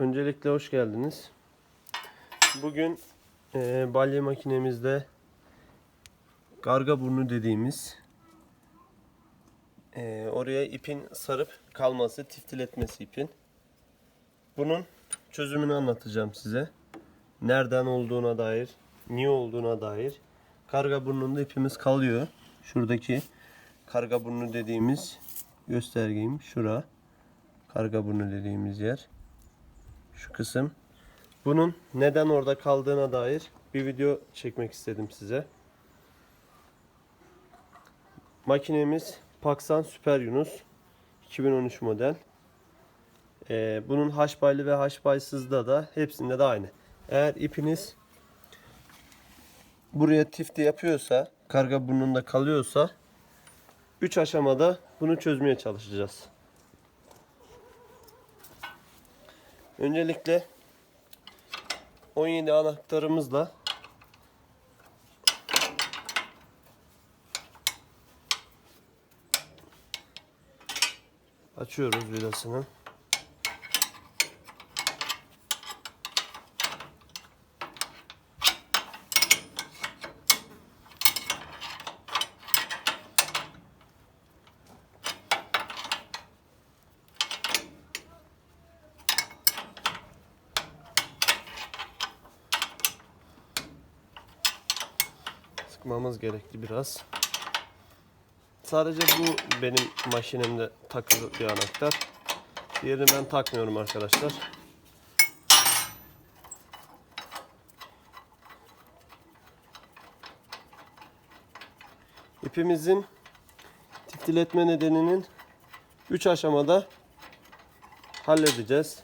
Öncelikle hoş geldiniz. Bugün e, balya makinemizde garga burnu dediğimiz e, oraya ipin sarıp kalması, tiftiletmesi ipin. Bunun çözümünü anlatacağım size. Nereden olduğuna dair, niye olduğuna dair. Karga burnunda ipimiz kalıyor. Şuradaki karga burnu dediğimiz göstergeyim şura. Karga burnu dediğimiz yer. Şu kısım. Bunun neden orada kaldığına dair bir video çekmek istedim size. Makinemiz Paksan Süper Yunus 2013 model. Ee, bunun haşbaylı ve haşbaysızda da hepsinde de aynı. Eğer ipiniz buraya tifti yapıyorsa, karga burnunda kalıyorsa 3 aşamada bunu çözmeye çalışacağız. Öncelikle 17 anahtarımızla açıyoruz vidasını. Sıkmamız gerekli biraz. Sadece bu benim maşinemde takılı bir anahtar. Diğerini ben takmıyorum arkadaşlar. İpimizin tiftiletme nedeninin 3 aşamada halledeceğiz.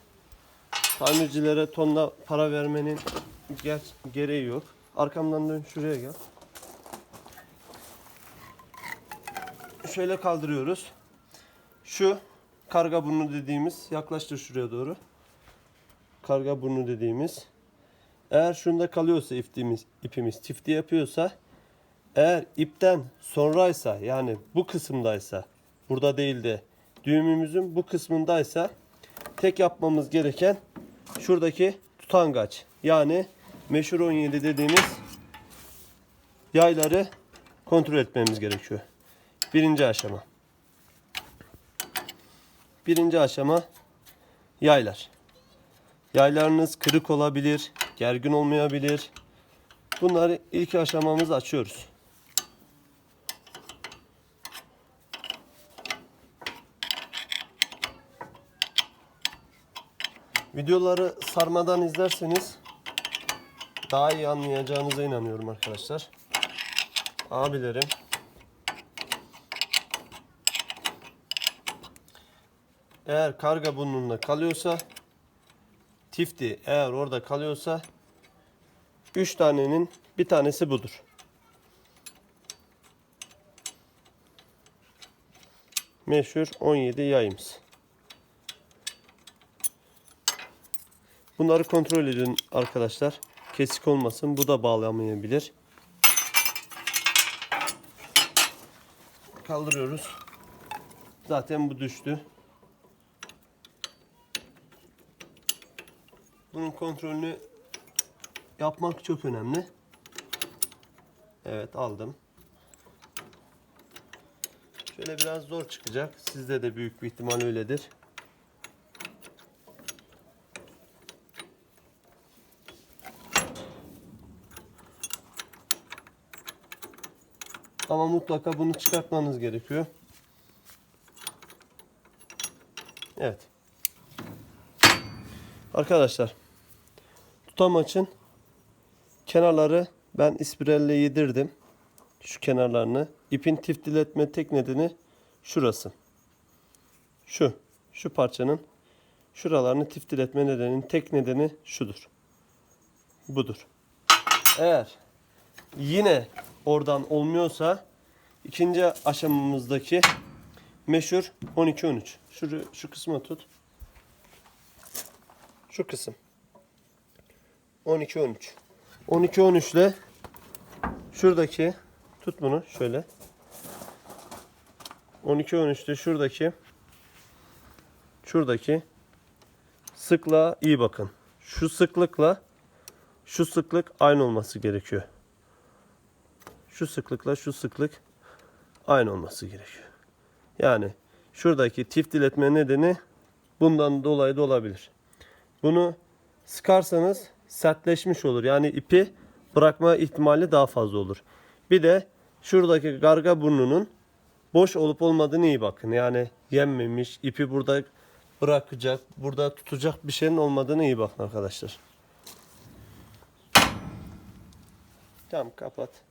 Tamircilere tonla para vermenin ger- gereği yok. Arkamdan dön şuraya gel. Şöyle kaldırıyoruz. Şu karga burnu dediğimiz yaklaştır şuraya doğru. Karga burnu dediğimiz. Eğer şunda kalıyorsa ipimiz, ipimiz tifti yapıyorsa eğer ipten sonraysa yani bu kısımdaysa burada değil de düğümümüzün bu kısmındaysa tek yapmamız gereken şuradaki tutangaç yani meşhur 17 dediğimiz yayları kontrol etmemiz gerekiyor. Birinci aşama. Birinci aşama yaylar. Yaylarınız kırık olabilir, gergin olmayabilir. Bunları ilk aşamamız açıyoruz. Videoları sarmadan izlerseniz daha iyi anlayacağınıza inanıyorum arkadaşlar. Abilerim eğer karga burnunda kalıyorsa tifti eğer orada kalıyorsa 3 tanenin bir tanesi budur. Meşhur 17 yayımız. Bunları kontrol edin arkadaşlar. Kesik olmasın. Bu da bağlamayabilir. Kaldırıyoruz. Zaten bu düştü. Bunun kontrolünü yapmak çok önemli. Evet aldım. Şöyle biraz zor çıkacak. Sizde de büyük bir ihtimal öyledir. Ama mutlaka bunu çıkartmanız gerekiyor. Evet. Arkadaşlar tutamaçın kenarları ben ispirelle yedirdim. Şu kenarlarını. İpin tiftiletme tek nedeni şurası. Şu. Şu parçanın şuralarını tiftiletme nedeninin tek nedeni şudur. Budur. Eğer yine oradan olmuyorsa ikinci aşamamızdaki meşhur 12-13. Şu, şu kısmı tut. Şu kısım. 12 13. 12 13 ile şuradaki tut bunu şöyle. 12 13'te şuradaki şuradaki sıklığa iyi bakın. Şu sıklıkla şu sıklık aynı olması gerekiyor. Şu sıklıkla şu sıklık aynı olması gerekiyor. Yani şuradaki tif diletme nedeni bundan dolayı da olabilir. Bunu sıkarsanız sertleşmiş olur. Yani ipi bırakma ihtimali daha fazla olur. Bir de şuradaki garga burnunun boş olup olmadığını iyi bakın. Yani yenmemiş, ipi burada bırakacak, burada tutacak bir şeyin olmadığını iyi bakın arkadaşlar. Tamam kapat.